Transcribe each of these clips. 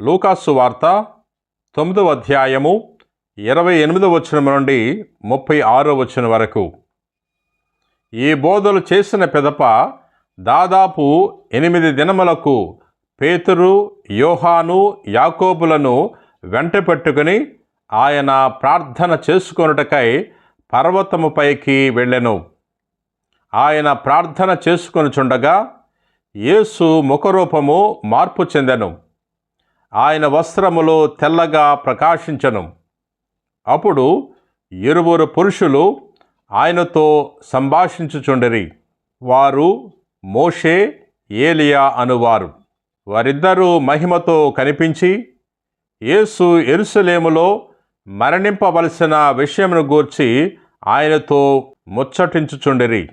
లూకాసు వార్త తొమ్మిదవ అధ్యాయము ఇరవై ఎనిమిదవ వచనం నుండి ముప్పై ఆరో వచనం వరకు. ఈ బోధలు చేసిన పిదప దాదాపు ఎనిమిది దినములకు పేతురు యోహాను యాకోబులను వెంట పెట్టుకుని ఆయన ప్రార్థన చేసుకొనుటకై పర్వతముపైకి వెళ్ళెను. ఆయన ప్రార్థన చేసుకొనుచుండగా యేసు ముఖరూపము మార్పు చెందెను. ఆయన వస్త్రములు తెల్లగా ప్రకాశించను. అప్పుడు ఇరువురు పురుషులు ఆయనతో సంభాషించుచుండిరి. వారు మోషే ఏలియా అనువారు. వారిద్దరూ మహిమతో కనిపించి యేసు ఎరుసలేములో మరణింపవలసిన విషయమును గూర్చి ఆయనతో ముచ్చటించుచుండిరి.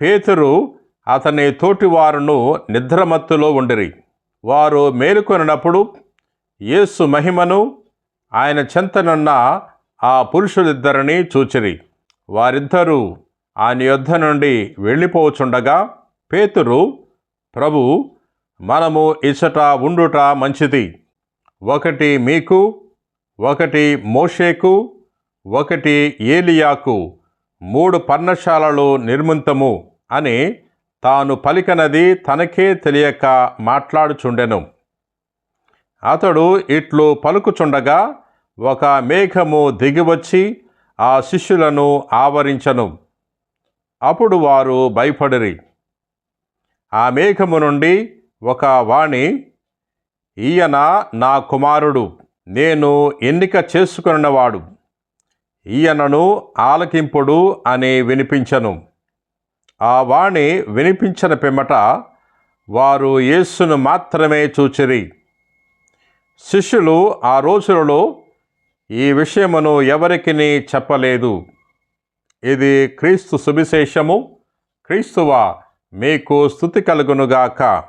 పేతురు అతని తోటివారును నిద్రమత్తులో ఉండిరి. వారు మేలుకొనినప్పుడు యేసు మహిమను ఆయన చెంతనున్న ఆ పురుషులిద్దరిని చూచిరి. వారిద్దరూ ఆయన యొద్ద నుండి వెళ్ళిపోవచుండగా పేతురు ప్రభు మనము ఇచ్చట ఉండుట మంచిది. ఒకటి మీకు ఒకటి మోషేకు ఒకటి ఏలియాకు మూడు పర్ణశాలలు నిర్మింతము అని తాను పలికనది తనకే తెలియక మాట్లాడుచుండెను. అతడు ఇట్లు పలుకుచుండగా ఒక మేఘము దిగివచ్చి ఆ శిష్యులను ఆవరించను. అప్పుడు వారు భయపడిరి. ఆ మేఘము నుండి ఒక వాణి ఈయన నా కుమారుడు నేను ఎన్నిక చేసుకున్నవాడు. ఈయనను ఆలకింపుడు అని వినిపించను. ఆ వాణి వినిపించిన పిమ్మట వారు యేస్సును మాత్రమే చూచిరి. శిష్యులు ఆ రోజులలో ఈ విషయమును ఎవరికిని చెప్పలేదు. ఇది క్రీస్తు సువిశేషము. క్రీస్తువా మీకు స్థుతి కలుగునుగాక.